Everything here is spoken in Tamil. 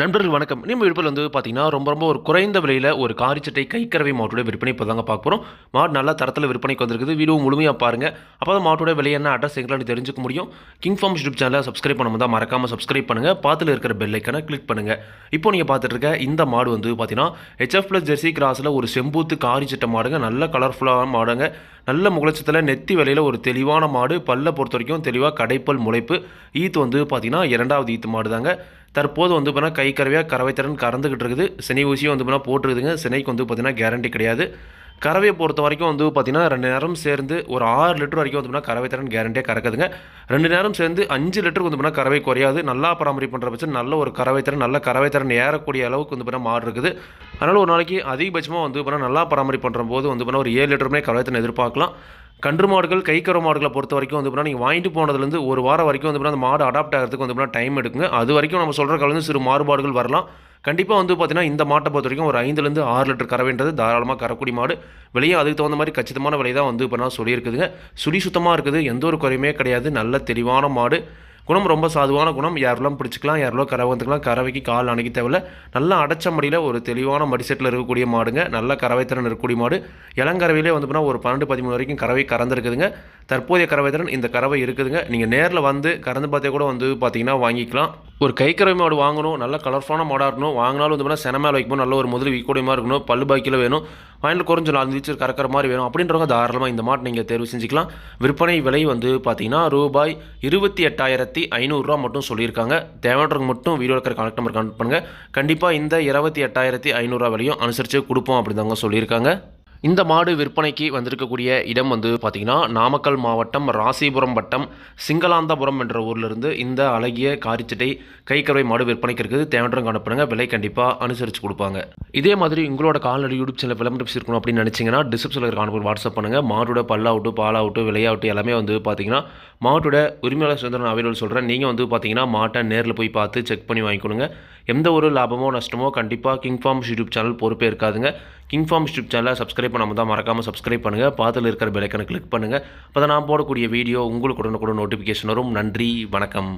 நண்பர்கள் வணக்கம். நம்ம விருப்பத்தில் வந்து பார்த்தீங்கன்னா ரொம்ப ரொம்ப ஒரு குறைந்த விலையில் ஒரு காரிச்சட்டை கைக்கறவை மாட்டோட விற்பனை இப்போ தாங்க பார்க்க போகிறோம் மாடு நல்லா தரத்தில் விற்பனைக்கு வந்திருக்குது. வீடியோ முழுமையாக பாருங்கள் அப்போ தான் மாட்டோட விலை என்ன அட்ரஸ் எங்களான்னு தெரிஞ்சுக்க முடியும். கிங் ஃபார்ம் யூடியூப் சேனலை சப்ஸ்கிரைப் பண்ணாமல் தான் மறக்காமல் சப்ஸ்கிரைப் பண்ணுங்கள் பார்த்துல இருக்கிற பெல் ஐக்கனை கிளிக் பண்ணுங்கள் இப்போ நீங்கள் பார்த்துட்டு இருக்க இந்த மாடு வந்து பார்த்தீங்கன்னா ஹெச்எஃப் ப்ளஸ் ஜெர்சி கிராஸில் ஒரு செம்பூத்து காரிச்சட்டை மாடுங்க. நல்ல கலர்ஃபுல்லான மாடுங்க. நல்ல முகலட்சத்தில் நெத்தி விலையில் ஒரு தெளிவான மாடு. பல்ல பொறுத்த வரைக்கும் தெளிவாக கடைப்பல் முளைப்பு. ஈத்து வந்து பார்த்தீங்கன்னா இரண்டாவது ஈத்து மாடு தாங்க தற்போது வந்து பார்த்தீங்கன்னா கை கறவையாக கறவைத்திறன் கறந்துக்கிட்டு இருக்குது. சினை ஊசியும் வந்து பார்த்தீங்கன்னா போட்டுருக்குதுங்க. சினைக்கு வந்து பார்த்தீங்கன்னா கேரண்டி கிடையாது. கறவையை பொறுத்த வரைக்கும் வந்து பார்த்தீங்கன்னா ரெண்டு நேரம் சேர்ந்து ஒரு ஆறு லிட்டர் வரைக்கும் வந்து கறவை திறன் கேரண்டியாக கறக்குதுங்க. ரெண்டு நேரம் சேர்ந்து அஞ்சு லிட்டருக்கு வந்து பார்த்தீங்கன்னா கறவை குறையாது. நல்லா பராமரிப்பு பண்ணுற பட்சம் நல்ல ஒரு கறவை திறன் நல்ல கறவை திறன் ஏறக்கூடிய அளவுக்கு வந்து பார்த்தீங்கன்னா மாடு இருக்குது. அதனால் ஒரு நாளைக்கு அதிகபட்சமாக வந்து பார்த்தீங்கன்னா நல்லா பராமரிப்பு பண்ணுற போது வந்து பார்த்தீங்கன்னா ஒரு ஏழு லிட்டருமே கறவை திறன் எதிர்பார்க்கலாம். கன்று மாடுகள் கைக்கற மாடுகளை பொறுத்த வரைக்கும் வந்து நீங்கள் வாங்கிட்டு போனதுலேருந்து ஒரு வாரம் வரைக்கும் வந்து அந்த மாடு அடாப்ட் ஆகிறதுக்கு வந்து டைம் எடுக்குங்க. அது வரைக்கும் நம்ம சொல்கிற கலந்து சிறு மாறுபாடுகள் வரலாம். கண்டிப்பாக வந்து பார்த்தீங்கன்னா இந்த மாட்டை பொறுத்த வரைக்கும் ஒரு ஐந்துலேருந்து ஆறு லிட்டர் கறவைன்றது தாராளமாக கரக்கூடிய மாடு. விலையும் அதுக்கு தகுந்த மாதிரி கச்சிதமான விலை தான் வந்து இப்போ நான் சொல்லியிருக்குதுங்க. சுடி சுத்தமாக இருக்குது எந்த ஒரு குறையுமே கிடையாது. நல்ல தெளிவான மாடு. குணம் ரொம்ப சாதுவான குணம். யாரெல்லாம் பிடிச்சிக்கலாம் யாரெல்லாம் கரை வந்துக்கலாம் கறவைக்கு கால் அணைக்க தேவையில்ல. நல்லா அடைச்ச மடியில் ஒரு தெளிவான மடிசெட்டில் இருக்கக்கூடிய மாடுங்க. நல்ல கறவைத்திறன் இருக்கக்கூடிய மாடு. இளங்கறவையிலே வந்து பார்த்தீங்கன்னா ஒரு பன்னெண்டு பதிமூணு வரைக்கும் கறவை கறந்துருக்குதுங்க. தற்போதைய கறவைத்திறன் இந்த கறவை இருக்குதுங்க. நீங்கள் நேரில் வந்து கறந்து பார்த்தே கூட வந்து பார்த்தீங்கன்னா வாங்கிக்கலாம். ஒரு கை கறவை மாடு வாங்கணும். நல்ல கலர்ஃபுல்லான மாடாக இருக்கணும். வாங்கினாலும் வந்து பார்த்தீங்கன்னா சென மேலே வைக்கணும் நல்ல ஒரு முதல் வீக்கூடியமாக இருக்கணும். பல்லு பாக்கியில் வேணும். ஃபைனல் குறைஞ்ச நாலு லீச்சர் கறக்கிற மாதிரி வேணும் அப்படின்றவங்க தாராளமாக இந்த மாட்டை நீங்கள் தேர்வு செஞ்சுக்கலாம். விற்பனை விலை வந்து பார்த்தீங்கன்னா ரூபாய் இருபத்தி எட்டாயிரத்தி ஐநூறுரூவா மட்டும் சொல்லியிருக்காங்க. தேவைன்றவங்க மட்டும் வீடியோ இருக்கிற கனெக்ட் நம்பர் கனெக்ட் பண்ணுங்கள் கண்டிப்பாக இந்த இருபத்தி எட்டாயிரத்தி ஐநூறுரூவா விலையும் அனுசரித்து கொடுப்போம் அப்படிதாங்க சொல்லியிருக்காங்க. இந்த மாடு விற்பனைக்கு வந்திருக்கக்கூடிய இடம் வந்து பார்த்திங்கன்னா நாமக்கல் மாவட்டம் ராசிபுரம் வட்டம் சிங்களாந்தபுரம் என்ற ஊர்லேருந்து இந்த அழகிய காரிச்சட்டை கைக்கறவை மாடு விற்பனைக்கு இருக்குது. தேவையான காணப்படுங்க விலை கண்டிப்பாக அனுசரித்து கொடுப்பாங்க. இதே மாதிரி உங்களோட கால்நடை யூடியூப் சேனல் விளம்பரம் இருக்கணும் அப்படின்னு நினச்சிங்கன்னா டிஸ்கிரிப்ஷனில் இருக்க வாட்ஸ்அப் பண்ணுங்கள் மாட்டோட பல்லாவுட்டு பாலாவுட்டு விலையாவுட்டு எல்லாமே வந்து பார்த்தீங்கன்னா மாட்டோட உரிமையாளர் சுதந்திரம் அவைலபிள் சொல்கிறேன் நீங்கள் வந்து பார்த்தீங்கன்னா மாட்டை நேரில் போய் பார்த்து செக் பண்ணி வாங்கிக்கணுங்க எந்த ஒரு லாபமோ நஷ்டமோ கண்டிப்பாக கிங் ஃபார்ம்ஸ் யூடியூப் சேனல் பொறுப்பே இருக்காதுங்க. கிங் ஃபார்ம்ஸ் யூடியூப் சேனலை சப்ஸ்கிரைப் பண்ணாமல் தான் மறக்காமல் சப்ஸ்கிரைப் பண்ணுங்கள் பாத்தில் இருக்கிற பெலைக்கனை கிளிக் பண்ணுங்கள் அப்போ தான் நான் போடக்கூடிய வீடியோ உங்களுக்கு உடனுக்குடன் நோட்டிஃபிகேஷன் வரும். நன்றி. வணக்கம்.